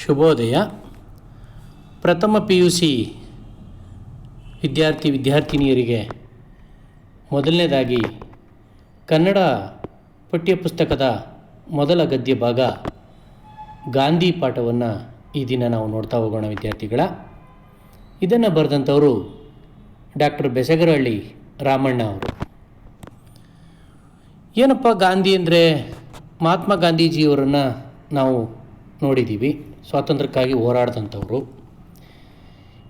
ಶುಭೋದಯ. ಪ್ರಥಮ P U C ವಿದ್ಯಾರ್ಥಿ ವಿದ್ಯಾರ್ಥಿನಿಯರಿಗೆ ಮೊದಲನೇದಾಗಿ ಕನ್ನಡ ಪಠ್ಯಪುಸ್ತಕದ ಮೊದಲ ಗದ್ಯ ಭಾಗ ಗಾಂಧಿ ಪಾಠವನ್ನು ಈ ದಿನ ನಾವು ನೋಡ್ತಾ ಹೋಗೋಣ ವಿದ್ಯಾರ್ಥಿಗಳ. ಇದನ್ನು ಬರೆದಂಥವರು ಡಾಕ್ಟರ್ ಬೆಸಗರಹಳ್ಳಿ ರಾಮಣ್ಣ ಅವರು. ಏನಪ್ಪ ಗಾಂಧಿ ಅಂದರೆ ಮಹಾತ್ಮ ಗಾಂಧೀಜಿಯವರನ್ನು ನಾವು ನೋಡಿದ್ದೀವಿ ಸ್ವಾತಂತ್ರ್ಯಕ್ಕಾಗಿ ಹೋರಾಡಿದಂಥವ್ರು.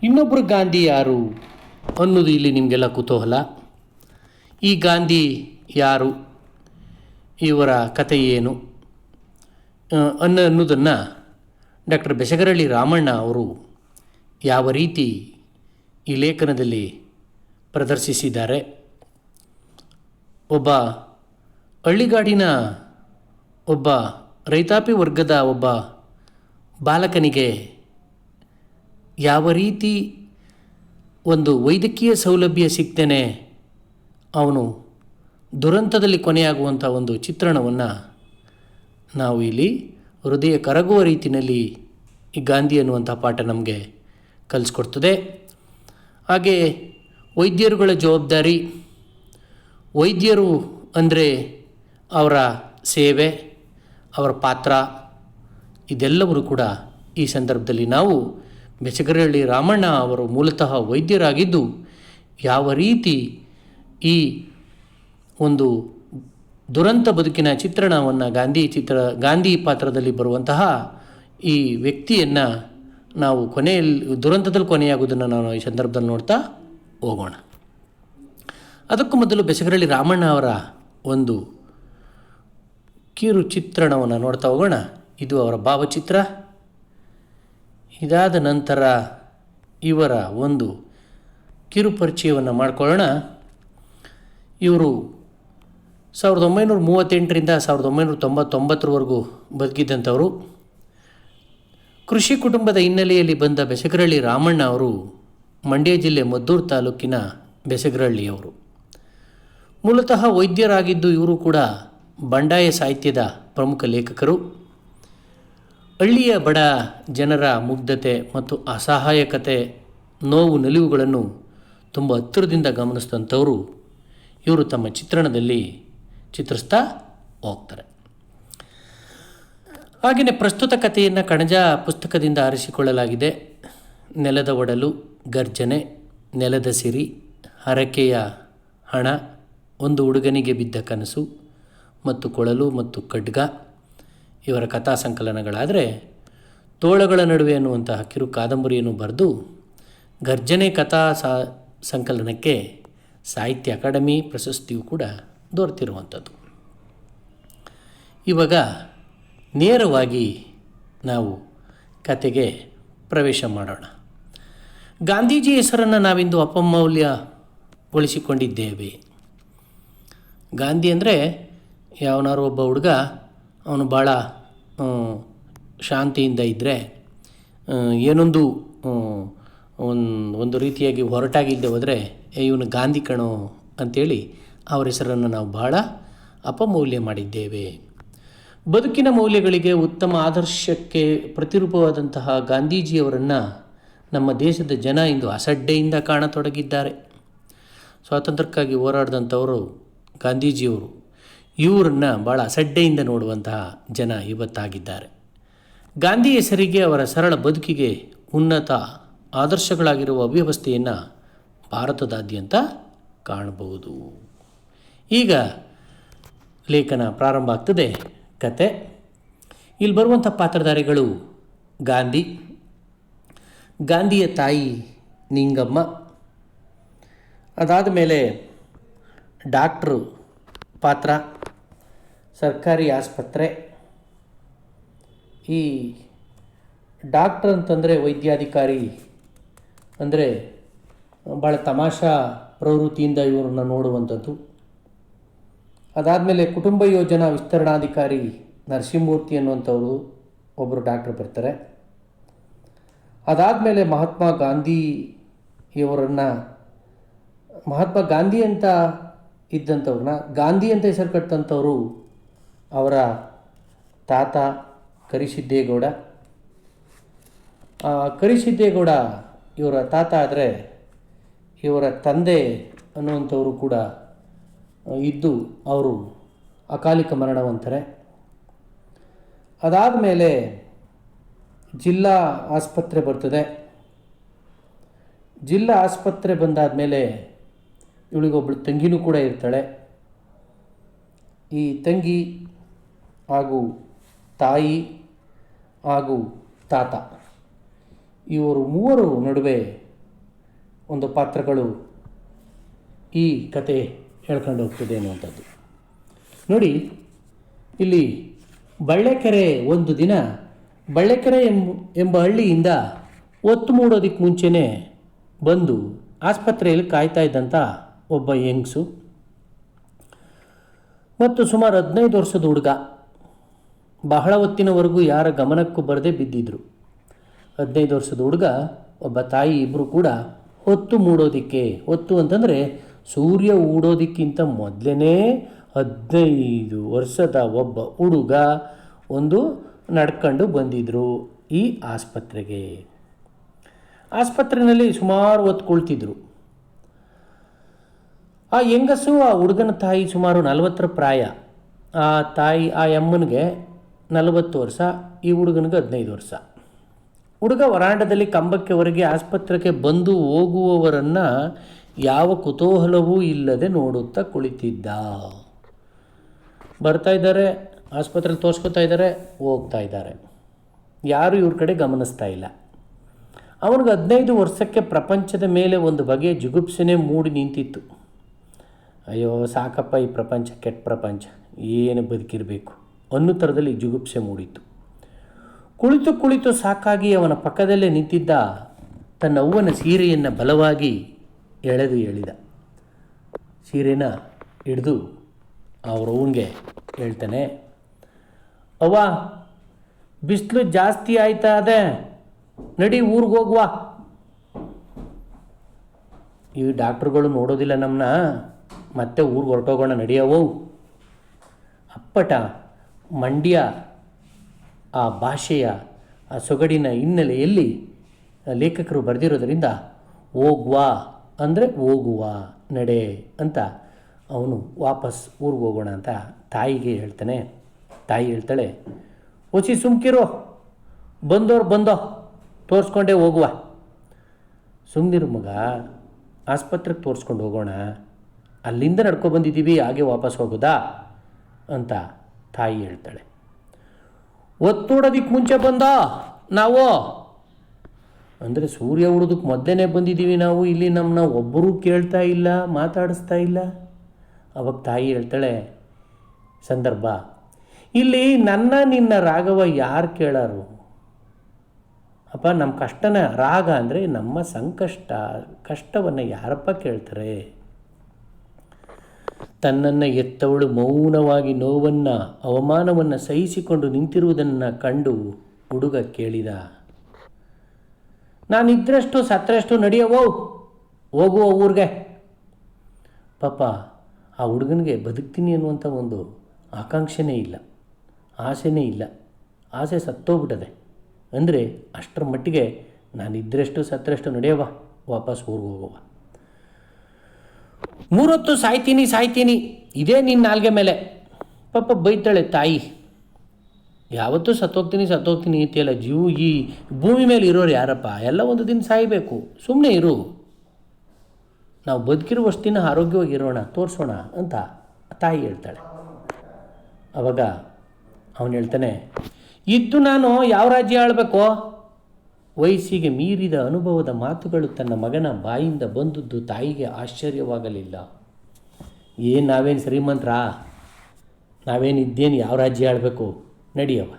ಇನ್ನೊಬ್ಬರು ಗಾಂಧಿ ಯಾರು ಅನ್ನೋದು ಇಲ್ಲಿ ನಿಮಗೆಲ್ಲ ಕುತೂಹಲ. ಈ ಗಾಂಧಿ ಯಾರು, ಇವರ ಕಥೆ ಏನು ಅನ್ನೋ ಅನ್ನೋದನ್ನು ಡಾಕ್ಟರ್ ಬೆಸಗರಳ್ಳಿ ರಾಮಣ್ಣ ಅವರು ಯಾವ ರೀತಿ ಈ ಲೇಖನದಲ್ಲಿ ಪ್ರದರ್ಶಿಸಿದ್ದಾರೆ. ಒಬ್ಬ ಹಳ್ಳಿಗಾಡಿನ ಒಬ್ಬ ರೈತಾಪಿ ವರ್ಗದ ಒಬ್ಬ ಬಾಲಕನಿಗೆ ಯಾವ ರೀತಿ ಒಂದು ವೈದ್ಯಕೀಯ ಸೌಲಭ್ಯ ಸಿಗ್ತೇನೆ, ಅವನು ದುರಂತದಲ್ಲಿ ಕೊನೆಯಾಗುವಂಥ ಒಂದು ಚಿತ್ರಣವನ್ನು ನಾವು ಇಲ್ಲಿ ಹೃದಯ ಕರಗುವ ರೀತಿಯಲ್ಲಿ ಈ ಗಾಂಧಿ ಅನ್ನುವಂಥ ಪಾಠ ನಮಗೆ ಕಲಿಸ್ಕೊಡ್ತದೆ. ಹಾಗೆ ವೈದ್ಯರುಗಳ ಜವಾಬ್ದಾರಿ, ವೈದ್ಯರು ಅಂದರೆ ಅವರ ಸೇವೆ, ಅವರ ಪಾತ್ರ ಇದೆಲ್ಲವರು ಕೂಡ ಈ ಸಂದರ್ಭದಲ್ಲಿ ನಾವು ಬೆಚಗರಹಳ್ಳಿ ರಾಮಣ್ಣ ಅವರು ಮೂಲತಃ ವೈದ್ಯರಾಗಿದ್ದು, ಯಾವ ರೀತಿ ಈ ಒಂದು ದುರಂತ ಬದುಕಿನ ಚಿತ್ರಣವನ್ನು ಗಾಂಧಿ ಚಿತ್ರ, ಗಾಂಧಿ ಪಾತ್ರದಲ್ಲಿ ಬರುವಂತಹ ಈ ವ್ಯಕ್ತಿಯನ್ನು ನಾವು ಕೊನೆಯಲ್ಲಿ, ದುರಂತದಲ್ಲಿ ಕೊನೆಯಾಗುವುದನ್ನು ನಾವು ಈ ಸಂದರ್ಭದಲ್ಲಿ ನೋಡ್ತಾ ಹೋಗೋಣ. ಅದಕ್ಕೂ ಮೊದಲು ಬೆಸಗರಳ್ಳಿ ರಾಮಣ್ಣ ಅವರ ಒಂದು ಕಿರು ಚಿತ್ರಣವನ್ನು ನೋಡ್ತಾ ಹೋಗೋಣ. ಇದು ಅವರ ಭಾವಚಿತ್ರ. ಇದಾದ ನಂತರ ಇವರ ಒಂದು ಕಿರುಪರಿಚಯವನ್ನು ಮಾಡಿಕೊಳ್ಳೋಣ. ಇವರು ಸಾವಿರದ ಒಂಬೈನೂರ ಮೂವತ್ತೆಂಟರಿಂದ ಸಾವಿರದ ಒಂಬೈನೂರ ತೊಂಬತ್ತೊಂಬತ್ತರವರೆಗೂ ಬದುಕಿದ್ದಂಥವರು. ಕೃಷಿ ಕುಟುಂಬದ ಹಿನ್ನೆಲೆಯಲ್ಲಿ ಬಂದ ಬೆಸಗರಳ್ಳಿ ರಾಮಣ್ಣ ಅವರು ಮಂಡ್ಯ ಜಿಲ್ಲೆ ಮದ್ದೂರು ತಾಲೂಕಿನ ಬೆಸಗರಳ್ಳಿಯವರು. ಮೂಲತಃ ವೈದ್ಯರಾಗಿದ್ದು ಇವರು ಕೂಡ ಬಂಡಾಯ ಸಾಹಿತ್ಯದ ಪ್ರಮುಖ ಲೇಖಕರು. ಹಳ್ಳಿಯ ಬಡ ಜನರ ಮುಗ್ಧತೆ ಮತ್ತು ಅಸಹಾಯಕತೆ, ನೋವು ನಲಿವುಗಳನ್ನು ತುಂಬ ಹತ್ತಿರದಿಂದ ಗಮನಿಸಿದಂಥವರು ಇವರು ತಮ್ಮ ಚಿತ್ರಣದಲ್ಲಿ ಚಿತ್ರಿಸ್ತಾ ಹೋಗ್ತಾರೆ ಹಾಗೆಯೇ ಪ್ರಸ್ತುತ ಕಥೆಯನ್ನು ಕಣಜ ಪುಸ್ತಕದಿಂದ ಆರಿಸಿಕೊಳ್ಳಲಾಗಿದೆ. ನೆಲದ ಒಡಲು, ಗರ್ಜನೆ, ನೆಲದ ಸಿರಿ, ಹರಕೆಯ ಹಣ, ಒಂದು ಹುಡುಗನಿಗೆ ಬಿದ್ದ ಕನಸು ಮತ್ತು ಕೊಳಲು ಮತ್ತು ಖಡ್ಗ. ಇವರ ಕಥಾ ಸಂಕಲನಗಳಾದರೆ ತೋಳಗಳ ನಡುವೆ ಅನ್ನುವಂತಹ ಕಿರು ಕಾದಂಬರಿಯನ್ನು ಬರೆದು ಗರ್ಜನೆ ಕಥಾ ಸಾ ಸಂಕಲನಕ್ಕೆ ಸಾಹಿತ್ಯ ಅಕಾಡೆಮಿ ಪ್ರಶಸ್ತಿಯೂ ಕೂಡ ದೊರೆತಿರುವಂಥದ್ದು. ಇವಾಗ ನೇರವಾಗಿ ನಾವು ಕತೆಗೆ ಪ್ರವೇಶ ಮಾಡೋಣ. ಗಾಂಧೀಜಿ ಹೆಸರನ್ನು ನಾವಿಂದು ಅಪಮೌಲ್ಯಗೊಳಿಸಿಕೊಂಡಿದ್ದೇವೆ. ಗಾಂಧಿ ಅಂದರೆ ಯಾವನಾರು ಒಬ್ಬ ಹುಡುಗ ಅವನು ಭಾಳ ಶಾಂತಿಯಿಂದ ಇದ್ದರೆ ಏನೊಂದು ಒಂದು ಒಂದು ರೀತಿಯಾಗಿ ಹೊರಟಾಗಿದ್ದೆ ಹೋದರೆ ಇವನು ಗಾಂಧಿ ಕಣೋ ಅಂಥೇಳಿ ಅವರ ಹೆಸರನ್ನು ನಾವು ಭಾಳ ಅಪಮೌಲ್ಯ ಮಾಡಿದ್ದೇವೆ. ಬದುಕಿನ ಮೌಲ್ಯಗಳಿಗೆ ಉತ್ತಮ ಆದರ್ಶಕ್ಕೆ ಪ್ರತಿರೂಪವಾದಂತಹ ಗಾಂಧೀಜಿಯವರನ್ನು ನಮ್ಮ ದೇಶದ ಜನ ಇಂದು ಅಸಡ್ಡೆಯಿಂದ ಕಾಣತೊಡಗಿದ್ದಾರೆ. ಸ್ವಾತಂತ್ರ್ಯಕ್ಕಾಗಿ ಹೋರಾಡಿದಂಥವರು ಗಾಂಧೀಜಿಯವರು. ಇವರನ್ನು ಭಾಳ ಅಸಡ್ಡೆಯಿಂದ ನೋಡುವಂತಹ ಜನ ಇವತ್ತಾಗಿದ್ದಾರೆ. ಗಾಂಧಿ ಹೆಸರಿಗೆ ಅವರ ಸರಳ ಬದುಕಿಗೆ ಉನ್ನತ ಆದರ್ಶಗಳಾಗಿರುವ ಅವ್ಯವಸ್ಥೆಯನ್ನು ಭಾರತದಾದ್ಯಂತ ಕಾಣಬಹುದು. ಈಗ ಲೇಖನ ಪ್ರಾರಂಭ ಆಗ್ತದೆ. ಕತೆ. ಇಲ್ಲಿ ಬರುವಂಥ ಪಾತ್ರಧಾರಿಗಳು ಗಾಂಧಿ. ಗಾಂಧಿಯ ತಾಯಿ ನಿಂಗಮ್ಮ. ಅದಾದ ಮೇಲೆ ಡಾಕ್ಟ್ರು ಪಾತ್ರ. ಸರ್ಕಾರಿ ಆಸ್ಪತ್ರೆ. ಈ ಡಾಕ್ಟ್ರ್ ಅಂತಂದರೆ ವೈದ್ಯಾಧಿಕಾರಿ ಅಂದರೆ ಭಾಳ ತಮಾಷಾ ಪ್ರವೃತ್ತಿಯಿಂದ ಇವರನ್ನು ನೋಡುವಂಥದ್ದು. ಅದಾದಮೇಲೆ ಕುಟುಂಬ ಯೋಜನಾ ವಿಸ್ತರಣಾಧಿಕಾರಿ ನರಸಿಂಹಮೂರ್ತಿ ಅನ್ನುವಂಥವರು ಒಬ್ಬರು ಡಾಕ್ಟ್ರ್ ಬರ್ತಾರೆ. ಅದಾದಮೇಲೆ ಮಹಾತ್ಮ ಗಾಂಧಿ ಇವರನ್ನು, ಮಹಾತ್ಮ ಗಾಂಧಿ ಅಂತ ಇದ್ದಂಥವ್ರನ್ನ, ಗಾಂಧಿ ಅಂತ ಹೆಸರು ಕಟ್ಟಂಥವರು ಅವರ ತಾತ ಕರಿಸಿದ್ದೇಗೌಡ. ಕರಿಸಿದ್ದೇಗೌಡ ಇವರ ತಾತ ಆದರೆ ಇವರ ತಂದೆ ಅನ್ನುವಂಥವರು ಕೂಡ ಇದ್ದು ಅವರು ಅಕಾಲಿಕ ಮರಣವಂತಾರೆ. ಅದಾದ ಮೇಲೆ ಜಿಲ್ಲಾ ಆಸ್ಪತ್ರೆ ಬರ್ತದೆ. ಜಿಲ್ಲಾ ಆಸ್ಪತ್ರೆ ಬಂದಾದ ಮೇಲೆ ಇವಳಿಗೊಬ್ಬಳು ತಂಗಿನೂ ಕೂಡ ಇರ್ತಾಳೆ. ಈ ತಂಗಿ ಹಾಗೂ ತಾಯಿ ಹಾಗೂ ತಾತ. ಇವರು ಮೂವರು ನಡುವೆ ಒಂದು ಪಾತ್ರಗಳು ಈ ಕತೆ ಹೇಳ್ಕೊಂಡು ಹೋಗ್ತದೆ ಅನ್ನುವಂಥದ್ದು. ನೋಡಿ, ಇಲ್ಲಿ ಬಳ್ಳೆಕೆರೆ ಒಂದು ದಿನ ಬಳ್ಳೆಕೆರೆ ಎಂಬ ಎಂಬ ಹಳ್ಳಿಯಿಂದ ಒತ್ತು ಮೂಡೋದಕ್ಕೆ ಮುಂಚೆನೆ ಬಂದು ಆಸ್ಪತ್ರೆಯಲ್ಲಿ ಕಾಯ್ತಾ ಇದ್ದಂಥ ಒಬ್ಬ ಯಂಗ್ಸು ಮತ್ತು ಸುಮಾರು ಹದಿನೈದು ವರ್ಷದ ಹುಡುಗ. ಬಹಳ ಹೊತ್ತಿನವರೆಗೂ ಯಾರ ಗಮನಕ್ಕೂ ಬರದೆ ಬಿದ್ದಿದ್ರು. ಹದಿನೈದು ವರ್ಷದ ಹುಡುಗ, ಒಬ್ಬ ತಾಯಿ ಇಬ್ಬರು ಕೂಡ ಹೊತ್ತು ಮೂಡೋದಿಕ್ಕೆ, ಹೊತ್ತು ಅಂತಂದರೆ ಸೂರ್ಯ ಊಡೋದಕ್ಕಿಂತ ಮೊದಲೇ ಹದಿನೈದು ವರ್ಷದ ಒಬ್ಬ ಹುಡುಗ ಒಂದು ನಡ್ಕೊಂಡು ಬಂದಿದ್ದರು ಈ ಆಸ್ಪತ್ರೆಗೆ. ಆಸ್ಪತ್ರೆಯಲ್ಲಿ ಸುಮಾರು ಹೊತ್ಕೊಳ್ತಿದ್ರು ಆ ಹೆಂಗಸು, ಆ ಹುಡುಗನ ತಾಯಿ ಸುಮಾರು ನಲವತ್ತರ ಪ್ರಾಯ. ಆ ತಾಯಿ, ಆ ಅಮ್ಮನಿಗೆ ನಲವತ್ತು ವರ್ಷ, ಈ ಹುಡುಗನಿಗೆ ಹದಿನೈದು ವರ್ಷ. ಹುಡುಗ ವರಾಂಡದಲ್ಲಿ ಕಂಬಕ್ಕೆ ಹೊರಗೆ ಆಸ್ಪತ್ರೆಗೆ ಬಂದು ಹೋಗುವವರನ್ನು ಯಾವ ಕುತೂಹಲವೂ ಇಲ್ಲದೆ ನೋಡುತ್ತಾ ಕುಳಿತಿದ್ದ. ಬರ್ತಾ ಇದ್ದಾರೆ ಆಸ್ಪತ್ರೆಗೆ ತೋರಿಸ್ಕೊತಾ ಇದ್ದಾರೆ, ಹೋಗ್ತಾ ಇದ್ದಾರೆ. ಯಾರು ಇವ್ರ ಕಡೆ ಗಮನಿಸ್ತಾ ಇಲ್ಲ. ಅವನಿಗೆ ಹದಿನೈದು ವರ್ಷಕ್ಕೆ ಪ್ರಪಂಚದ ಮೇಲೆ ಒಂದು ಬಗೆಯ ಜುಗುಪ್ಸನೆ ಮೂಡಿ ನಿಂತಿತ್ತು. ಅಯ್ಯೋ, ಸಾಕಪ್ಪ ಈ ಪ್ರಪಂಚ, ಕೆಟ್ಟ ಪ್ರಪಂಚ. ಏನು ಬದುಕಿರಬೇಕು? ಅನ್ನೋ ಥರದಲ್ಲಿ ಜುಗುಪ್ಸೆ ಮೂಡಿತ್ತು. ಕುಳಿತು ಕುಳಿತು ಸಾಕಾಗಿ ಅವನ ಪಕ್ಕದಲ್ಲೇ ನಿಂತಿದ್ದ ತನ್ನ ಅವ್ವನ ಸೀರೆಯನ್ನು ಬಲವಾಗಿ ಎಳೆದು ಎಳಿದ ಸೀರೆನ ಹಿಡಿದು ಅವ್ರವ್ವನಿಗೆ ಹೇಳ್ತಾನೆ, ಅವ್ವ, ಬಿಸಿಲು ಜಾಸ್ತಿ ಆಯ್ತಾ ಅದೇ? ನಡಿ ಊರಿಗೆ ಹೋಗುವ ಈ ಡಾಕ್ಟ್ರುಗಳು ನೋಡೋದಿಲ್ಲ ನಮ್ಮನ್ನ ಮತ್ತೆ ಊರಿಗೆ ಹೊರಟೋಗೋಣ ನಡಿಯವು ಅಪ್ಪಟ ಮಂಡ್ಯ ಆ ಭಾಷೆಯ ಆ ಸೊಗಡಿನ ಹಿನ್ನೆಲೆಯಲ್ಲಿ ಲೇಖಕರು ಬರೆದಿರೋದರಿಂದ ಹೋಗುವ ಅಂದರೆ ಹೋಗುವ ನಡೆ ಅಂತ ಅವನು ವಾಪಸ್ ಊರಿಗೆ ಹೋಗೋಣ ಅಂತ ತಾಯಿಗೆ ಹೇಳ್ತಾನೆ. ತಾಯಿ ಹೇಳ್ತಾಳೆ ಒಸಿ ಸುಮ್ಕಿರೋ, ಬಂದೋರು ಬಂದೋ, ತೋರಿಸ್ಕೊಂಡೇ ಹೋಗುವ. ಸುಮ್ಮನಿರು ಮಗ, ಆಸ್ಪತ್ರೆಗೆ ತೋರಿಸ್ಕೊಂಡು ಹೋಗೋಣ. ಅಲ್ಲಿಂದ ನಡ್ಕೊ ಬಂದಿದ್ದೀವಿ, ಹಾಗೆ ವಾಪಸ್ ಹೋಗೋದಾ? ಅಂತ ತಾಯಿ ಹೇಳ್ತಾಳೆ ಒತ್ತೋಡೋದಕ್ಕೆ ಮುಂಚೆ ಬಂದ ನಾವು? ಅಂದರೆ ಸೂರ್ಯ ಉಡೋದಕ್ಕೆ ಮೊದಲೇ ಬಂದಿದ್ದೀವಿ ನಾವು, ಇಲ್ಲಿ ನಮ್ಮನ್ನ ಒಬ್ಬರೂ ಕೇಳ್ತಾ ಇಲ್ಲ, ಮಾತಾಡಿಸ್ತಾ ಇಲ್ಲ. ಅವಾಗ ತಾಯಿ ಹೇಳ್ತಾಳೆ, ಸಂದರ್ಭ, ಇಲ್ಲಿ ನನ್ನ ನಿನ್ನ ರಾಗವ ಯಾರು ಕೇಳಾರು? ಅಪ್ಪ ನಮ್ಮ ಕಷ್ಟನ, ರಾಗ ಅಂದರೆ ನಮ್ಮ ಸಂಕಷ್ಟ, ಕಷ್ಟವನ್ನು ಯಾರಪ್ಪ ಕೇಳ್ತಾರೆ? ತನ್ನನ್ನು ಎತ್ತವಳು ಮೌನವಾಗಿ ನೋವನ್ನು, ಅವಮಾನವನ್ನು ಸಹಿಸಿಕೊಂಡು ನಿಂತಿರುವುದನ್ನು ಕಂಡು ಹುಡುಗ ಕೇಳಿದ. ನಾನಿದ್ರಷ್ಟು ಸತ್ತರಷ್ಟು ನಡೆಯವೋ? ಹೋಗುವ ಊರಿಗೆ. ಪಾಪ, ಆ ಹುಡುಗನಿಗೆ ಬದುಕ್ತೀನಿ ಅನ್ನುವಂಥ ಒಂದು ಆಕಾಂಕ್ಷೆನೇ ಇಲ್ಲ. ಆಸೆನೇ ಇಲ್ಲ. ಆಸೆ ಸತ್ತೋಗ್ಬಿಟ್ಟದೆ. ಅಂದರೆ ಅಷ್ಟರ ಮಟ್ಟಿಗೆ ನಾನಿದ್ರಷ್ಟು ಸತ್ತರಷ್ಟು ನಡೆಯವ? ವಾಪಸ್ ಊರಿಗೆ ಹೋಗುವ. ಮೂರೊತ್ತು ಸಾಯ್ತೀನಿ ಸಾಯ್ತೀನಿ. ಇದೇ ನಿನ್ನ ನಾಲ್ಗೆ ಮೇಲೆ. ಪಾಪ ಬೈತಾಳೆ ತಾಯಿ. ಯಾವತ್ತೂ ಸತ್ತೋಗ್ತೀನಿ ಸತ್ತೋಗ್ತೀನಿ ಅಂತೆಲ್ಲ ಜೀವ. ಈ ಭೂಮಿ ಮೇಲೆ ಇರೋರು ಯಾರಪ್ಪ? ಎಲ್ಲ ಒಂದು ದಿನ ಸಾಯಬೇಕು. ಸುಮ್ಮನೆ ಇರು. ನಾವು ಬದುಕಿರುವಷ್ಟು ದಿನ ಆರೋಗ್ಯವಾಗಿರೋಣ, ತೋರಿಸೋಣ ಅಂತ ತಾಯಿ ಹೇಳ್ತಾಳೆ. ಅವಾಗ ಅವನು ಹೇಳ್ತಾನೆ, ಇದ್ದು ನಾನು ಯಾವ ರಾಜ್ಯ ಆಳಬೇಕು? ವಯಸ್ಸಿಗೆ ಮೀರಿದ ಅನುಭವದ ಮಾತುಗಳು ತನ್ನ ಮಗನ ಬಾಯಿಂದ ಬಂದದ್ದು ತಾಯಿಗೆ ಆಶ್ಚರ್ಯವಾಗಲಿಲ್ಲ. ಏನು ನಾವೇನು ಶ್ರೀಮಂತ್ರಾ? ನಾವೇನಿದ್ದೇನು ಯಾವ ರಾಜ್ಯ ಆಳ್ಬೇಕು? ನಡಿಯವ.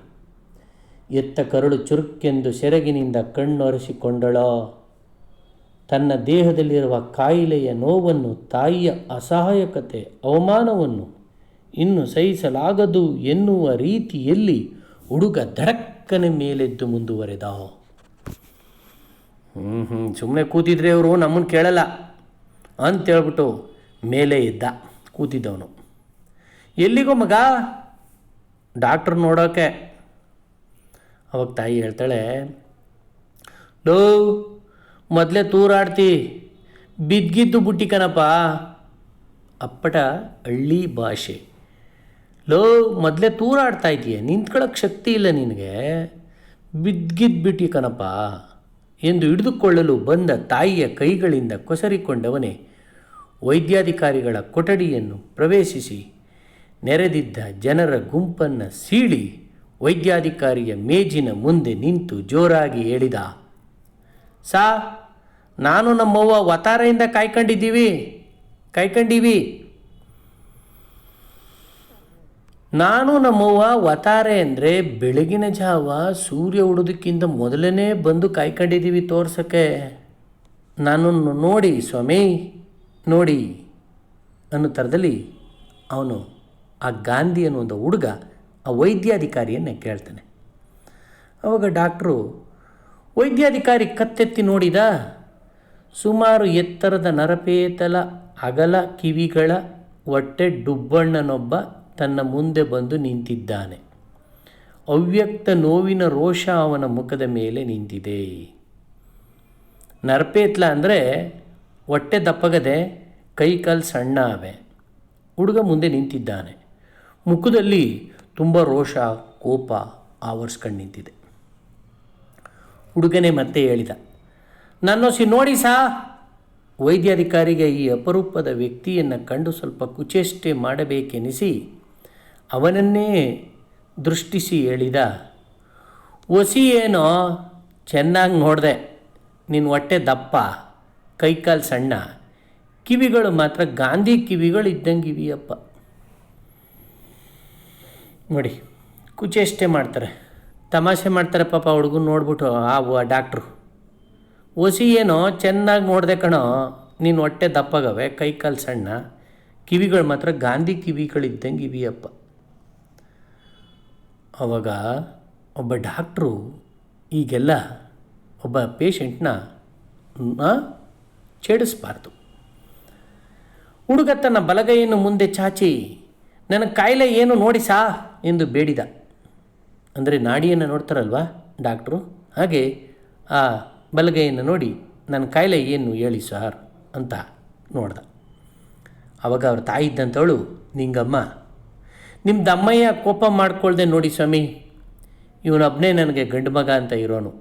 ಎತ್ತ ಕರುಳು ಚುರುಕೆಂದು ಸೆರಗಿನಿಂದ ಕಣ್ಣೊರೆಸಿಕೊಂಡಳೋ. ತನ್ನ ದೇಹದಲ್ಲಿರುವ ಕಾಯಿಲೆಯ ನೋವನ್ನು ತಾಯಿಯ ಅಸಹಾಯಕತೆ, ಅವಮಾನವನ್ನು ಇನ್ನು ಸಹಿಸಲಾಗದು ಎನ್ನುವ ರೀತಿಯಲ್ಲಿ ಹುಡುಗ ಧಡಕ್ಕನೆ ಮೇಲೆದ್ದು ಮುಂದುವರೆದ. ಹ್ಞೂ ಹ್ಞೂ ಸುಮ್ಮನೆ ಕೂತಿದ್ರೆ ಅವರು ನಮ್ಮನ್ನು ಕೇಳಲ್ಲ ಅಂತೇಳ್ಬಿಟ್ಟು ಮೇಲೆ ಇದ್ದ ಕೂತಿದ್ದವನು. ಎಲ್ಲಿಗೋ ಮಗ? ಡಾಕ್ಟ್ರ್ ನೋಡೋಕೆ. ಅವಾಗ ತಾಯಿ ಹೇಳ್ತಾಳೆ, ಲೋ, ಮೊದಲೇ ತೂರಾಡ್ತಿ, ಬಿದ್ದಿದ್ದು ಬುಟ್ಟಿ ಕಣಪ್ಪ. ಅಪ್ಪಟ ಹಳ್ಳಿ ಭಾಷೆ. ಲೋ, ಮೊದಲೇ ತೂರಾಡ್ತಾ ಇದೀಯ ನಿಂತ್ಕೊಳ್ಳೋಕೆ ಶಕ್ತಿ ಇಲ್ಲ ನಿನಗೆ. ಬಿದ್ದಿದ್ದು ಬಿಟ್ಟಿ ಕಣಪ್ಪ. ಎಂದು ಹಿಡಿದುಕೊಳ್ಳಲು ಬಂದ ತಾಯಿಯ ಕೈಗಳಿಂದ ಕೊಸರಿಕೊಂಡವನೇ ವೈದ್ಯಾಧಿಕಾರಿಗಳ ಕೊಠಡಿಯನ್ನು ಪ್ರವೇಶಿಸಿ ನೆರೆದಿದ್ದ ಜನರ ಗುಂಪನ್ನು ಸೀಳಿ ವೈದ್ಯಾಧಿಕಾರಿಯ ಮೇಜಿನ ಮುಂದೆ ನಿಂತು ಜೋರಾಗಿ ಹೇಳಿದ, ಸಾ, ನಾನು ನಮ್ಮವ್ವ ವತಾರೆಯಿಂದ ಕಾಯ್ಕೊಂಡಿದ್ದೀವಿ, ಕಾಯ್ಕೊಂಡೀವಿ. ನಾನು ನಮ್ಮವ್ವ ವತಾರೆ ಅಂದರೆ ಬೆಳಗಿನ ಜಾವ ಸೂರ್ಯ ಉಡೋದಕ್ಕಿಂತ ಮೊದಲನೇ ಬಂದು ಕಾಯ್ಕೊಂಡಿದ್ದೀವಿ ತೋರ್ಸೋಕ್ಕೆ. ನಾನು ನೋಡಿ ಸ್ವಾಮಿ, ನೋಡಿ ಅನ್ನೋ ಥರದಲ್ಲಿ ಅವನು ಆ ಗಾಂಧಿ ಅನ್ನೋ ಒಂದು ಹುಡುಗ ಆ ವೈದ್ಯಾಧಿಕಾರಿಯನ್ನೇ ಕೇಳ್ತಾನೆ. ಅವಾಗ ಡಾಕ್ಟ್ರು, ವೈದ್ಯಾಧಿಕಾರಿ ಕತ್ತೆತ್ತಿ ನೋಡಿದ ಸುಮಾರು ಎತ್ತರದ ನರಪೇತಲ ಅಗಲ ಕಿವಿಗಳ ಹೊಟ್ಟೆ ಡುಬ್ಬಣ್ಣನೊಬ್ಬ ತನ್ನ ಮುಂದೆ ಬಂದು ನಿಂತಿದ್ದಾನೆ. ಅವ್ಯಕ್ತ ನೋವಿನ ರೋಷ ಅವನ ಮುಖದ ಮೇಲೆ ನಿಂತಿದೆ. ನರಪೇತ್ಲ ಅಂದರೆ ಹೊಟ್ಟೆ ದಪ್ಪಗದೆ ಕೈ ಕಾಲು ಸಣ್ಣ ಅವೆ. ಹುಡುಗ ಮುಂದೆ ನಿಂತಿದ್ದಾನೆ. ಮುಖದಲ್ಲಿ ತುಂಬ ರೋಷ, ಕೋಪ ಆವರಿಸ್ಕೊಂಡು ನಿಂತಿದೆ. ಹುಡುಗನೇ ಮತ್ತೆ ಹೇಳಿದ, ನನ್ನೊಸಿ ನೋಡಿ ಸಾ! ವೈದ್ಯಾಧಿಕಾರಿಗೆ ಈ ಅಪರೂಪದ ವ್ಯಕ್ತಿಯನ್ನು ಕಂಡು ಸ್ವಲ್ಪ ಕುಚೇಷ್ಟೆ ಮಾಡಬೇಕೆನಿಸಿ ಅವನನ್ನೇ ದೃಷ್ಟಿಸಿ ಹೇಳಿದ ಒಸಿ ಏನೋ ಚೆನ್ನಾಗಿ ನೋಡಿದೆ ನಿನ್ನ ಹೊಟ್ಟೆ ದಪ್ಪ, ಕೈಕಾಲು ಸಣ್ಣ, ಕಿವಿಗಳು ಮಾತ್ರ ಗಾಂಧಿ ಕಿವಿಗಳು ಇದ್ದಂಗಿವಿಯಪ್ಪ ನೋಡಿ ಕುಚೇಷ್ಟೆ ಮಾಡ್ತಾರೆ. ತಮಾಷೆ ಮಾಡ್ತಾರೆ ಪಾಪ ಹುಡುಗು ನೋಡ್ಬಿಟ್ಟು, ಆ ಡಾಕ್ಟ್ರು. ಒಸಿ ಏನೋ ಚೆನ್ನಾಗಿ ನೋಡಿದೆ ಕಣೋ, ನೀನು ಹೊಟ್ಟೆ ದಪ್ಪಗವೆ, ಕೈಕಾಲು ಸಣ್ಣ, ಕಿವಿಗಳು ಮಾತ್ರ ಗಾಂಧಿ ಕಿವಿಗಳಿದ್ದಂಗೆ ಇವಿಯಪ್ಪ ಅವಾಗ ಒಬ್ಬ ಡಾಕ್ಟ್ರು, ಈಗೆಲ್ಲ ಒಬ್ಬ ಪೇಷಂಟ್ನ ಛೇಡಿಸ್ಬಾರ್ದು. ಹುಡುಗ ತನ್ನ ಬಲಗೈಯನ್ನು ಮುಂದೆ ಚಾಚಿ, ನನ್ನ ಕಾಯಿಲೆ ಏನು ನೋಡಿ ಸಾ ಎಂದು ಬೇಡಿದ. ಅಂದರೆ ನಾಡಿಯನ್ನು ನೋಡ್ತಾರಲ್ವಾ ಡಾಕ್ಟ್ರು? ಹಾಗೆ ಆ ಬಲಗೈಯನ್ನು ನೋಡಿ, ನನ್ನ ಕಾಯಿಲೆ ಏನು ಹೇಳಿ ಸರ್ ಅಂತ ನೋಡ್ದ. ಅವಾಗ ಅವ್ರ ತಾಯಿ ಇದ್ದಂಥವಳು ನಿಂಗಮ್ಮ ನಿಮ್ಮ ದಮ್ಮಯ್ಯ ಕೋಪ ಮಾಡ್ಕೊಳ್ದೆ ನೋಡಿ ಸ್ವಾಮಿ. ಇವನೊಬ್ಬನೇ ನನಗೆ ಗಂಡು ಮಗ ಅಂತ ಇರೋನು.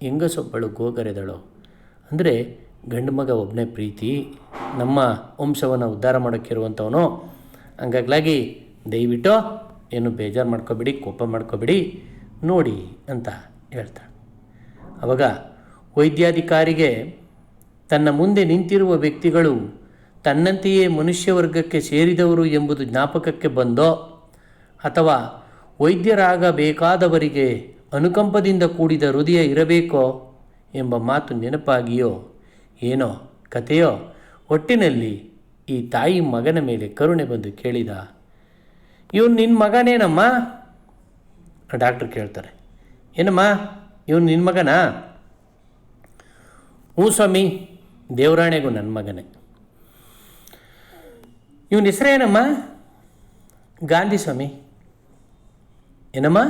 ಹೆಂಗಸೊಬ್ಬಳು ಗೋಗರೆದಳು. ಅಂದರೆ ಗಂಡು ಮಗ ಒಬ್ಬನೇ ಪ್ರೀತಿ, ನಮ್ಮ ವಂಶವನ್ನು ಉದ್ಧಾರ ಮಾಡೋಕ್ಕಿರುವಂಥವನು. ಹಂಗಾಗ್ಲಾಗಿ ದಯವಿಟ್ಟು ಏನು ಬೇಜಾರು ಮಾಡ್ಕೋಬೇಡಿ, ಕೋಪ ಮಾಡ್ಕೋಬೇಡಿ, ನೋಡಿ ಅಂತ ಹೇಳ್ತಾಳೆ. ಅವಾಗ ವೈದ್ಯಾಧಿಕಾರಿಗೆ ತನ್ನ ಮುಂದೆ ನಿಂತಿರುವ ವ್ಯಕ್ತಿಗಳು ತನ್ನಂತೆಯೇ ಮನುಷ್ಯ ವರ್ಗಕ್ಕೆ ಸೇರಿದವರು ಎಂಬುದು ಜ್ಞಾಪಕಕ್ಕೆ ಬಂದೋ ಅಥವಾ ವೈದ್ಯರಾಗಬೇಕಾದವರಿಗೆ ಅನುಕಂಪದಿಂದ ಕೂಡಿದ ಹೃದಯ ಇರಬೇಕೋ ಎಂಬ ಮಾತು ನೆನಪಾಗಿಯೋ ಏನೋ ಕಥೆಯೋ ಒಟ್ಟಿನಲ್ಲಿ ಈ ತಾಯಿ ಮಗನ ಮೇಲೆ ಕರುಣೆ ಬಂದು ಕೇಳಿದ, ಇವನು ನಿನ್ನ ಮಗನೇನಮ್ಮ? ಡಾಕ್ಟ್ರು ಕೇಳ್ತಾರೆ, ಏನಮ್ಮ, ಇವನು ನಿನ್ನ ಮಗನಾ? ಹ್ಞೂ ಸ್ವಾಮಿ, ದೇವರಾಣೆಗೂ ನನ್ನ ಮಗನೇ. ಇವನ ಹೆಸರೇನಮ್ಮ? ಗಾಂಧಿ ಸ್ವಾಮಿ. ಏನಮ್ಮ?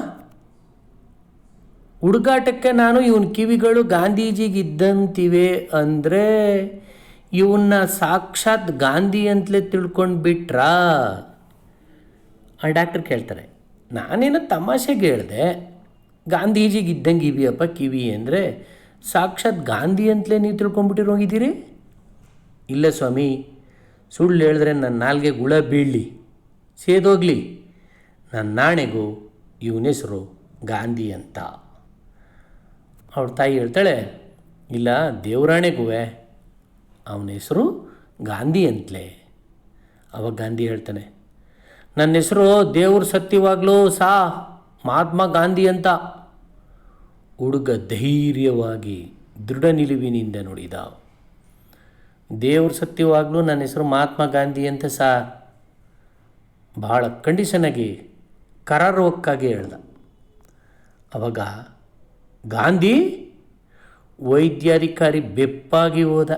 ಹುಡುಗಾಟಕ್ಕೆ ನಾನು ಇವನ ಕಿವಿಗಳು ಗಾಂಧೀಜಿಗಿದ್ದಂತಿವೆ ಅಂದರೆ ಇವನ್ನ ಸಾಕ್ಷಾತ್ ಗಾಂಧಿ ಅಂತಲೇ ತಿಳ್ಕೊಂಡು ಬಿಟ್ರಾ? ಆ ಡಾಕ್ಟ್ರ್ ಕೇಳ್ತಾರೆ, ನಾನೇನು ತಮಾಷೆಗೆ ಹೇಳಿದೆ ಗಾಂಧೀಜಿಗೆ ಇದ್ದಂಗೆ ಇವಿಯಪ್ಪ ಕಿವಿ ಅಂದರೆ ಸಾಕ್ಷಾತ್ ಗಾಂಧಿ ಅಂತಲೇ ನೀವು ತಿಳ್ಕೊಂಬಿಟ್ಟಿರೋಗಿದ್ದೀರಿ ಇಲ್ಲ ಸ್ವಾಮಿ, ಸುಳ್ಳು ಹೇಳಿದ್ರೆ ನನ್ನ ನಾಲ್ಗೆ ಗುಳ ಬೀಳಲಿ, ಸೇದೋಗ್ಲಿ ನನ್ನ ನಾಣೆಗೂ ಇವನ ಹೆಸರು ಗಾಂಧಿ ಅಂತ. ಅವ್ರ ತಾಯಿ ಹೇಳ್ತಾಳೆ, ಇಲ್ಲ ದೇವರಾಣೆಗುವೆ ಅವನ ಹೆಸರು ಗಾಂಧಿ ಅಂತಲೇ. ಅವಾಗ ಗಾಂಧಿ ಹೇಳ್ತಾನೆ ನನ್ನ ಹೆಸರು ದೇವ್ರ ಸತ್ಯವಾಗ್ಲೂ ಸಾ, ಮಹಾತ್ಮ ಗಾಂಧಿ ಅಂತ. ಹುಡುಗ ಧೈರ್ಯವಾಗಿ ದೃಢ ನಿಲುವಿನಿಂದ ನೋಡಿದ, ದೇವ್ರ ಸತ್ಯವಾಗ್ಲೂ ನನ್ನ ಹೆಸರು ಮಹಾತ್ಮ ಗಾಂಧಿ ಅಂತ ಸಾ. ಭಾಳ ಕಂಡೀಷನಾಗಿ ಕರಾರುವಕ್ಕಾಗಿ ಹೇಳ್ದ. ಅವಾಗ ಗಾಂಧಿ ವೈದ್ಯಾಧಿಕಾರಿ ಬೆಪ್ಪಾಗಿ ಹೋದ.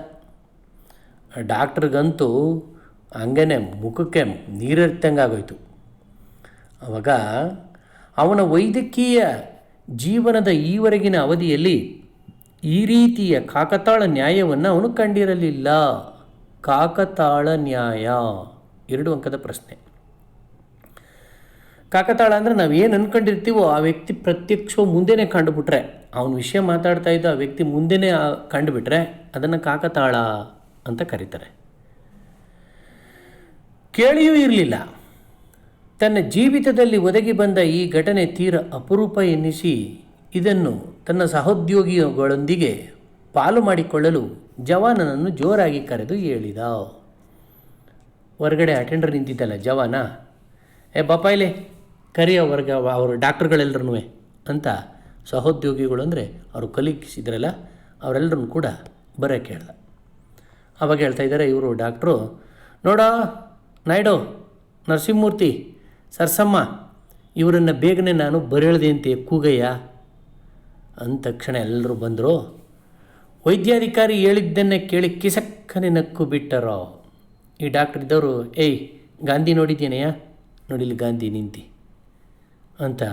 ಡಾಕ್ಟ್ರಿಗಂತೂ ಹಂಗೇನೆ ಮುಖಕ್ಕೆ ನೀರೆತ್ತಂಗಾಗೋಯ್ತು ಅವಾಗ ಅವನ ವೈದ್ಯಕೀಯ ಜೀವನದ ಈವರೆಗಿನ ಅವಧಿಯಲ್ಲಿ ಈ ರೀತಿಯ ಕಾಕತಾಳ ನ್ಯಾಯವನ್ನು ಅವನು ಕಂಡಿರಲಿಲ್ಲ. ಕಾಕತಾಳ ನ್ಯಾಯ. ಎರಡು ಅಂಕದ ಪ್ರಶ್ನೆ. ಕಾಕತಾಳ ಅಂದರೆ ನಾವು ಏನು ಅನ್ಕೊಂಡಿರ್ತೀವೋ ಆ ವ್ಯಕ್ತಿ ಪ್ರತ್ಯಕ್ಷ ಮುಂದೆನೇ ಕಂಡುಬಿಟ್ರೆ, ಅವನ ವಿಷಯ ಮಾತಾಡ್ತಾ ಇದ್ದ ಆ ವ್ಯಕ್ತಿ ಮುಂದೆನೇ ಕಂಡುಬಿಟ್ರೆ ಅದನ್ನು ಕಾಕತಾಳ ಅಂತ ಕರೀತಾರೆ. ಕೇಳಿಯೂ ಇರಲಿಲ್ಲ. ತನ್ನ ಜೀವಿತದಲ್ಲಿ ಒದಗಿ ಬಂದ ಈ ಘಟನೆ ತೀರ ಅಪರೂಪ ಎನ್ನಿಸಿ ಇದನ್ನು ತನ್ನ ಸಹೋದ್ಯೋಗಿಗಳೊಂದಿಗೆ ಪಾಲು ಮಾಡಿಕೊಳ್ಳಲು ಜವಾನನನ್ನು ಜೋರಾಗಿ ಕರೆದು ಹೇಳಿದ. ಹೊರಗಡೆ ಅಟೆಂಡರ್ ನಿಂತಿದ್ದಲ್ಲ ಜವಾನ. ಏ ಬಾಪಾಯ್ಲೆ ಕರಿಯ ವರ್ಗ ಅವರು ಡಾಕ್ಟ್ರುಗಳೆಲ್ಲರೂ ಅಂತ ಸಹೋದ್ಯೋಗಿಗಳು ಅಂದರೆ ಅವರು ಕಲಿಸಿದ್ರಲ್ಲ ಅವರೆಲ್ಲರನ್ನು ಕೂಡ ಬರೋಕ್ಕೆ ಹೇಳ್ದ ಅವಾಗ ಹೇಳ್ತಾ ಇದ್ದಾರೆ ಇವರು ಡಾಕ್ಟ್ರು, ನೋಡೋ ನಾಯ್ಡು, ನರಸಿಂಹಮೂರ್ತಿ, ಸರ್ಸಮ್ಮ, ಇವರನ್ನು ಬೇಗನೆ ನಾನು ಬರೆಯಳ್ದೆ ಅಂತ, ಕೂಗಯ್ಯ ಅಂದ ತಕ್ಷಣ ಎಲ್ಲರೂ ಬಂದರು. ವೈದ್ಯಾಧಿಕಾರಿ ಹೇಳಿದ್ದನ್ನೇ ಕೇಳಿ ಕಿಸಕ್ಕನೆ ನಕ್ಕು ಬಿಟ್ಟರೋ. ಈ ಡಾಕ್ಟ್ರ್ ಇದ್ದವರು ಏಯ್, ಗಾಂಧಿ ನೋಡಿದ್ದೇನೆಯಾ ನೋಡಿಲಿ ಗಾಂಧಿ ನಿಂತಿ. ಅಂತ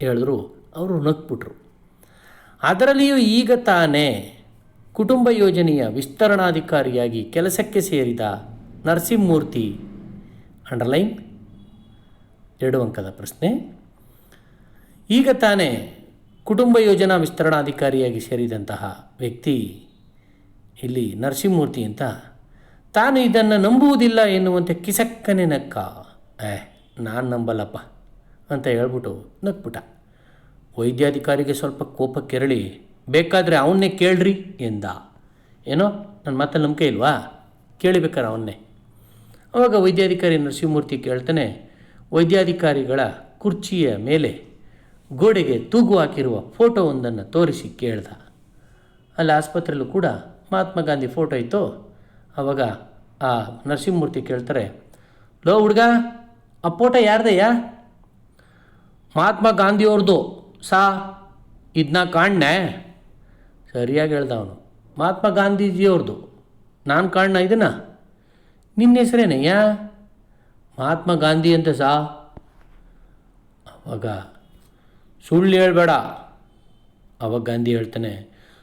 ಹೇಳಿದ್ರು. ಅವರು ನಕ್ಬಿಟ್ರು ಅದರಲ್ಲಿಯೂ ಈಗ ತಾನೇ ಕುಟುಂಬ ಯೋಜನೆಯ ವಿಸ್ತರಣಾಧಿಕಾರಿಯಾಗಿ ಕೆಲಸಕ್ಕೆ ಸೇರಿದ ನರಸಿಂಹಮೂರ್ತಿ ಅಂಡರ್ಲೈನ್ ಎರಡು ಅಂಕದ ಪ್ರಶ್ನೆ. ಈಗ ತಾನೇ ಕುಟುಂಬ ಯೋಜನಾ ವಿಸ್ತರಣಾಧಿಕಾರಿಯಾಗಿ ಸೇರಿದಂತಹ ವ್ಯಕ್ತಿ ಇಲ್ಲಿ ನರಸಿಂಹಮೂರ್ತಿ ಅಂತ. ತಾನು ಇದನ್ನು ನಂಬುವುದಿಲ್ಲ ಎನ್ನುವಂತೆ ಕಿಸಕ್ಕನೆ ನಕ್ಕ. ಏ, ನಾನು ನಂಬಲ್ಲಪ್ಪ. ಅಂತ ಹೇಳ್ಬಿಟ್ಟು ನಗ್ಬಿಟ್ಟ. ವೈದ್ಯಾಧಿಕಾರಿಗೆ ಸ್ವಲ್ಪ ಕೋಪ ಕೆರಳಿ, ಬೇಕಾದರೆ ಅವನ್ನೇ ಕೇಳ್ರಿ ಎಂದ. ಏನೋ ನನ್ನ ಮಾತಲ್ಲಿ ನಂಬಿಕೆ ಇಲ್ವಾ? ಕೇಳಿಬೇಕಾರೆ ಅವನ್ನೇ. ಅವಾಗ ವೈದ್ಯಾಧಿಕಾರಿ ನರಸಿಂಹಮೂರ್ತಿ ಕೇಳ್ತಾನೆ, ವೈದ್ಯಾಧಿಕಾರಿಗಳ ಕುರ್ಚಿಯ ಮೇಲೆ ಗೋಡೆಗೆ ತೂಗು ಹಾಕಿರುವ ಫೋಟೋವೊಂದನ್ನು ತೋರಿಸಿ ಕೇಳ್ದ. ಅಲ್ಲಿ ಆಸ್ಪತ್ರೆಯಲ್ಲೂ ಕೂಡ ಮಹಾತ್ಮ ಗಾಂಧಿ ಫೋಟೋ ಇತ್ತು. ಆವಾಗ ಆ ನರಸಿಂಹಮೂರ್ತಿ ಕೇಳ್ತಾರೆ, ಲೋ ಹುಡುಗ, ಆ ಫೋಟೋ ಯಾರ್ದಯ್ಯ? ಮಹಾತ್ಮ ಗಾಂಧಿಯವ್ರದ್ದು ಸಾ ಇದನ್ನ ಕಾಣ್ಣೆ ಸರಿಯಾಗಿ ಹೇಳ್ದ ಅವನು. ಮಹಾತ್ಮ ಗಾಂಧೀಜಿಯವ್ರದ್ದು ನಾನು ಕಾಣ್ಣ ಇದನ್ನ? ನಿನ್ನ ಹೆಸರೇನಯ್ಯ ಮಹಾತ್ಮ ಗಾಂಧಿ ಅಂತ ಸಾ? ಅವಾಗ ಸುಳ್ಳು ಹೇಳ್ಬೇಡ. ಅವಾಗ ಗಾಂಧಿ ಹೇಳ್ತಾನೆ,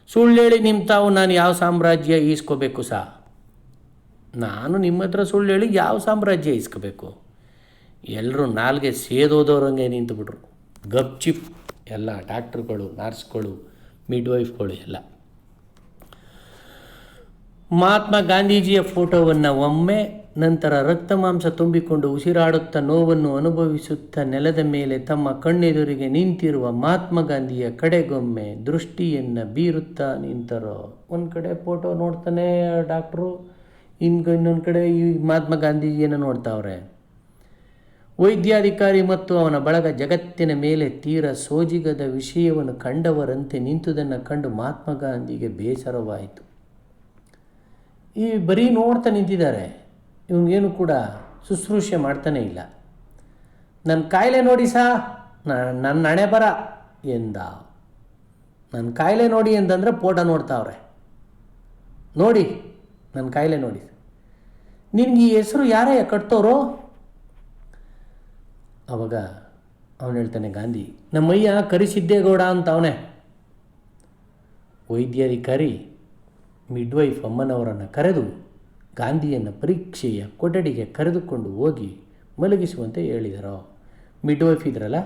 ಸುಳ್ಳು ಹೇಳಿ ನಿಮ್ಮ ತಾವು ನಾನು ಯಾವ ಸಾಮ್ರಾಜ್ಯ ಈಸ್ಕೋಬೇಕು ಸಾ? ನಾನು ನಿಮ್ಮ ಹತ್ರ ಸುಳ್ಳು ಹೇಳಿ ಯಾವ ಸಾಮ್ರಾಜ್ಯ ಈಸ್ಕೋಬೇಕು? ಎಲ್ಲರೂ ನಾಲ್ಗೆ ಸೇದೋದವ್ರಂಗೆ ನಿಂತುಬಿಟ್ರು. ಗಪ್ಚಿಪ್ ಎಲ್ಲ ಡಾಕ್ಟ್ರುಗಳು, ನರ್ಸ್ಗಳು, ಮಿಡ್ವೈಫ್ಗಳು ಎಲ್ಲ. ಮಹಾತ್ಮ ಗಾಂಧೀಜಿಯ ಫೋಟೋವನ್ನು ಒಮ್ಮೆ ನಂತರ ರಕ್ತ ಮಾಂಸ ತುಂಬಿಕೊಂಡು ಉಸಿರಾಡುತ್ತಾ ನೋವನ್ನು ಅನುಭವಿಸುತ್ತಾ ನೆಲದ ಮೇಲೆ ತಮ್ಮ ಕಣ್ಣೆದುರಿಗೆ ನಿಂತಿರುವ ಮಹಾತ್ಮ ಗಾಂಧಿಯ ಕಡೆಗೊಮ್ಮೆ ದೃಷ್ಟಿಯನ್ನು ಬೀರುತ್ತಾ ನಿಂತರು. ಒಂದು ಕಡೆ ಫೋಟೋ ನೋಡ್ತಾನೆ ಡಾಕ್ಟ್ರು ಇನ್ನು ಇನ್ನೊಂದು ಕಡೆ ಈ ಮಹಾತ್ಮ ಗಾಂಧೀಜಿಯನ್ನು ನೋಡ್ತಾವ್ರೆ. ವೈದ್ಯಾಧಿಕಾರಿ ಮತ್ತು ಅವನ ಬಳಗ ಜಗತ್ತಿನ ಮೇಲೆ ತೀರ ಸೋಜಿಗದ ವಿಷಯವನ್ನು ಕಂಡವರಂತೆ ನಿಂತುದನ್ನು ಕಂಡು ಮಹಾತ್ಮ ಗಾಂಧಿಗೆ ಬೇಸರವಾಯಿತು. ಈ ಬರೀ ನೋಡ್ತಾ ನಿಂತಿದ್ದಾರೆ. ಇವನಿಗೇನು ಕೂಡ ಶುಶ್ರೂಷೆ ಮಾಡ್ತಾನೇ ಇಲ್ಲ. ನನ್ನ ಕಾಯಿಲೆ ನೋಡಿ ಸಾ ನನ್ನ ಹಣೆ ಬರ ಎಂದ. ನನ್ನ ಕಾಯಿಲೆ ನೋಡಿ ಅಂತಂದರೆ ಫೋಟೋ ನೋಡ್ತಾವ್ರೆ. ನೋಡಿ ನನ್ನ ಕಾಯಿಲೆ ನೋಡಿ. ನಿನಗೆ ಈ ಹೆಸರು ಯಾರೇ ಕಟ್ತೋರು ಅವಾಗ ಅವನು ಹೇಳ್ತಾನೆ, ಗಾಂಧಿ, ನಮ್ಮಯ್ಯ ಕರಿಸಿದ್ದೇಗೌಡ ಅಂತ ಅವನೇ. ವೈದ್ಯಾಧಿಕಾರಿ ಮಿಡ್ವೈಫ್ ಅಮ್ಮನವರನ್ನು ಕರೆದು ಗಾಂಧಿಯನ್ನು ಪರೀಕ್ಷೆಯ ಕೊಠಡಿಗೆ ಕರೆದುಕೊಂಡು ಹೋಗಿ ಮಲಗಿಸುವಂತೆ ಹೇಳಿದರು. ಮಿಡ್ವೈಫ್ ಇದ್ರಲ್ಲ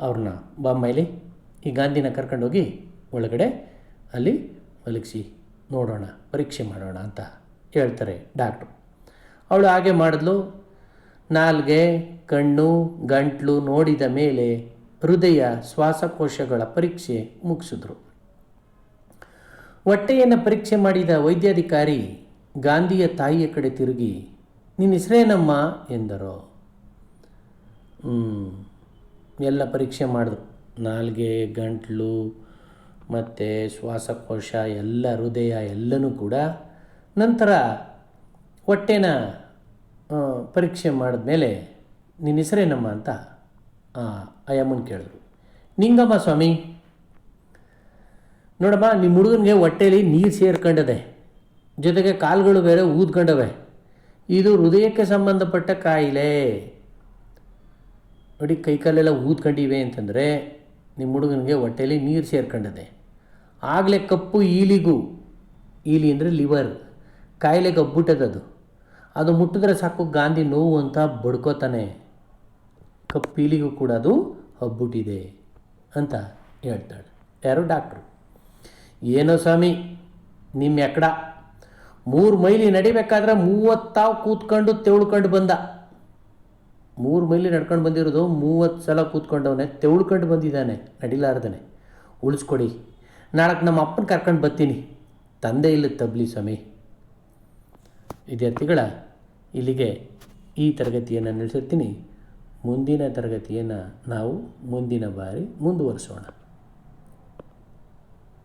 ಅವ್ರನ್ನ ಬಾಂಬೈಲಿ ಈ ಗಾಂಧಿನ ಕರ್ಕೊಂಡೋಗಿ ಒಳಗಡೆ ಅಲ್ಲಿ ಮಲಗಿಸಿ, ನೋಡೋಣ, ಪರೀಕ್ಷೆ ಮಾಡೋಣ ಅಂತ ಹೇಳ್ತಾರೆ ಡಾಕ್ಟ್ರು ಅವಳು ಹಾಗೆ ಮಾಡಿದ್ಲು. ನಾಲ್ಗೆ, ಕಣ್ಣು, ಗಂಟ್ಲು ನೋಡಿದ ಮೇಲೆ ಹೃದಯ ಶ್ವಾಸಕೋಶಗಳ ಪರೀಕ್ಷೆ ಮುಗಿಸಿದ್ರು. ಹೊಟ್ಟೆಯನ್ನು ಪರೀಕ್ಷೆ ಮಾಡಿದ ವೈದ್ಯಾಧಿಕಾರಿ ಗಾಂಧಿಯ ತಾಯಿಯ ಕಡೆ ತಿರುಗಿ, ನಿನ್ನ ಹೆಸರೇನಮ್ಮ? ಎಂದರು. ಎಲ್ಲ ಪರೀಕ್ಷೆ ಮಾಡಿದ್ರು ನಾಲ್ಗೆ, ಗಂಟ್ಲು, ಮತ್ತು ಶ್ವಾಸಕೋಶ, ಎಲ್ಲ ಹೃದಯ, ಎಲ್ಲನೂ ಕೂಡ ನಂತರ ಹೊಟ್ಟೆನ ಪರೀಕ್ಷೆ ಮಾಡಿದ್ಮೇಲೆ ನಿನ್ನ ಹೆಸರೇನಮ್ಮ ಅಂತ ಅಯ್ಯಮ್ಮನ ಕೇಳಿದ್ರು. ನಿಂಗಮ್ಮ ಸ್ವಾಮಿ? ನೋಡಮ್ಮ ನಿಮ್ಮ ಹುಡುಗನಿಗೆ ಹೊಟ್ಟೆಯಲ್ಲಿ ನೀರು ಸೇರ್ಕೊಂಡಿದೆ, ಜೊತೆಗೆ ಕಾಲುಗಳು ಬೇರೆ ಊದ್ಕೊಂಡವೆ. ಇದು ಹೃದಯಕ್ಕೆ ಸಂಬಂಧಪಟ್ಟ ಕಾಯಿಲೆ. ನೋಡಿ ಕೈಕಾಲೆಲ್ಲ ಊದ್ಕೊಂಡಿವೆ ಅಂತಂದರೆ ನಿಮ್ಮ ಹುಡುಗನಿಗೆ ಹೊಟ್ಟೆಯಲ್ಲಿ ನೀರು ಸೇರ್ಕೊಂಡಿದೆ. ಆಗಲೇ ಕಪ್ಪು ಈಲಿಗೂ, ಈಲಿ ಅಂದರೆ ಲಿವರ್ ಕಾಯಿಲೆಗೆ ಹಬ್ಬಿಟ್ಟದದು ಅದು ಮುಟ್ಟಿದ್ರೆ ಸಾಕು, ಗಾಂಧಿ ನೋವು ಅಂತ ಬಡ್ಕೋತಾನೆ. ಕಪ್ಪೀಲಿಗೂ ಕೂಡ ಅದು ಹಬ್ಬಿಟ್ಟಿದೆ ಅಂತ ಹೇಳ್ತಾಳೆ. ಯಾರು ಡಾಕ್ಟ್ರು. ಏನೋ ಸ್ವಾಮಿ ನಿಮ್ಮ ಎಕ್ಕಡ ಮೂರು ಮೈಲಿ ನಡಿಬೇಕಾದ್ರೆ ಮೂವತ್ತಾವು ಕೂತ್ಕೊಂಡು ತೆವಳ್ಕೊಂಡು ಬಂದ. ಮೂರು ಮೈಲಿ ನಡ್ಕೊಂಡು ಬಂದಿರೋದು ಮೂವತ್ತು ಸಲ ಕೂತ್ಕೊಂಡವನೆ, ತೆವಳ್ಕೊಂಡು ಬಂದಿದ್ದಾನೆ, ನಡಿಲಾರ್ದನೆ. ಉಳಿಸ್ಕೊಡಿ. ನಾಳೆ ನಮ್ಮ ಅಪ್ಪನ ಕರ್ಕೊಂಡು ಬರ್ತೀನಿ. ತಂದೆ ಇಲ್ಲ ತಬ್ಲಿ ಸ್ವಾಮಿ. ವಿದ್ಯಾರ್ಥಿಗಳ ಇಲ್ಲಿಗೆ ಈ ತರಗತಿಯನ್ನು ನಡೆಸುತ್ತೀನಿ. ಮುಂದಿನ ತರಗತಿಯನ್ನು ನಾವು ಮುಂದಿನ ಬಾರಿ ಮುಂದುವರಿಸೋಣ.